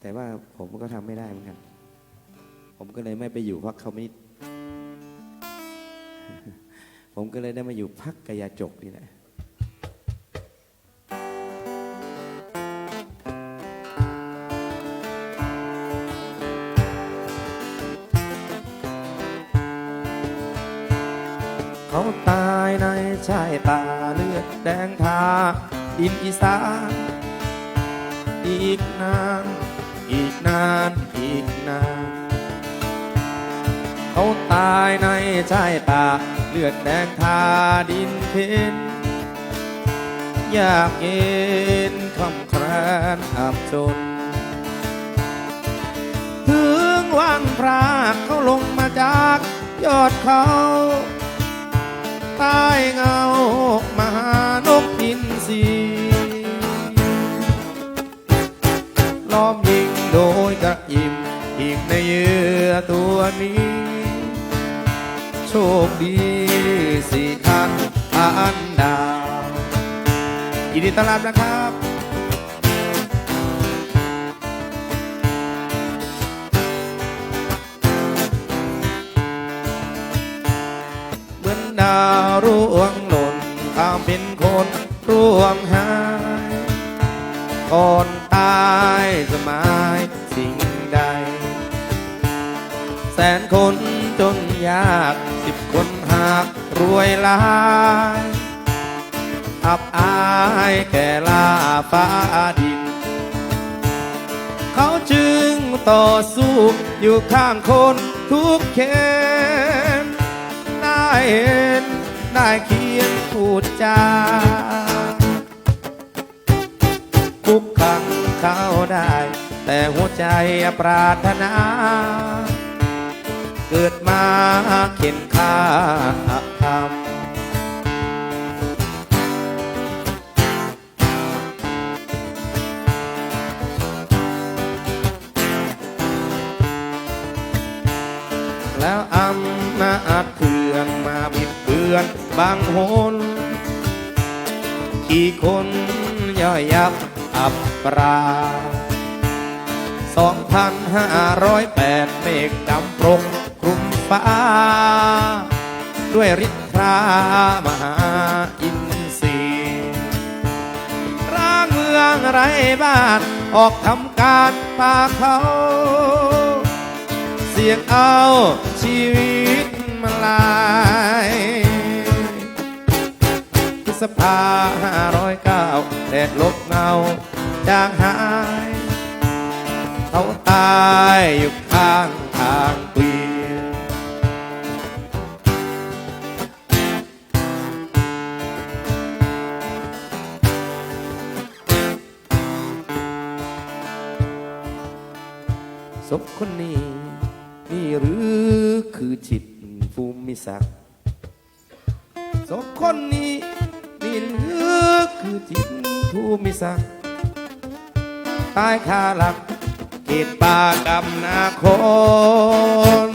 แต่ว่าผมก็ทำไม่ได้เหมือนกัน ผมก็เลยไม่ไปอยู่พรรคคอมมิวนิสต์ผมก็เลยได้มาอยู่พรรคกายาจกนี่แหละเขาตายในชายตาเลือดแดงทาดินอีสานอีกนาน อีกนานอีกนาน เขาตายในชายตาเลือดแดงทาดินเพนอยากเย็นคำครานอับจน ถึงวันพรากเขาลงมาจากยอดเขาใต้เงามหานกอินทรี อีกในเยื่อตัวนี้ โชคดีสี่คันอันดาวยินดีต้อนรับนะครับเหมือนดาวร่วงหล่นข้ามเป็นคนร่วงหายก่อนตายจะหมายสิ่ง แสนคนจนยากสิบคนหากรวยหลายอับอายแก่ลาฟ้าดิน เขาจึงต่อสู้อยู่ข้างคนทุกเขนได้เห็นได้เขียนพูดจาทุกครั้งเขาได้ แต่หัวใจปรารถนา เกิดมาเข็นค่าทำแล้วอำนาจเถื่อนมาบิดเบือนบางหนกี่คนย่อยยับอับปราสองพันห้าร้อยแปดเมฆดำปรกคลุม ฟ้า ด้วยฤทธามหาอินทรีร่างเมืองไรบ้านออกทำการป่าเขา เสียงเอาชีวิตมาลายพฤษภาห้าร้อยเก้าแดดลบเงาจางหายเขาตายอยู่ข้างทางเศพคนนี้นี่หรือคือจิตภูมิศักดิ์ศพคนนี้นี่หรือคือจิตภูมิศักดิ์ตายคาหลักเขตป่ากำนาคน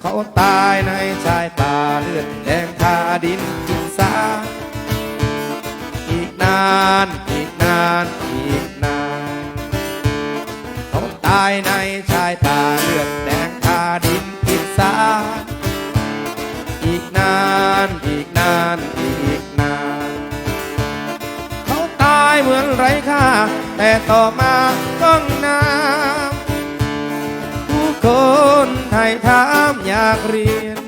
เขาตายในชายป่าเลือดแดงทาดินกินสาอีกนานาตายในชายป่าเลือดแดงทาดินกินสาอีกนานอีกนานอีกนาน เขาตายเหมือนไรค่า แต่ต่อมาต้องน้ำผู้คนไทยถามอยากเรียน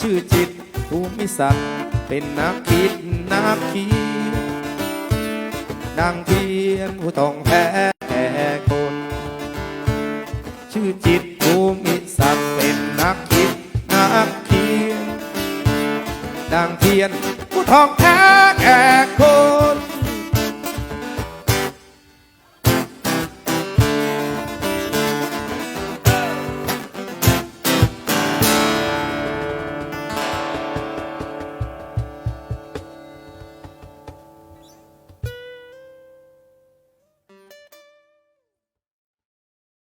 ชื่อจิตภูมิศักดิ์เป็นนักคิดนักเขีนดังเที ยนผู้ต้องแพ้แก่คน ชื่อจิตภูมิศักดิ์เป็นนักคิดนักเขียนดังเทียนผู้ทองแท้แก่คน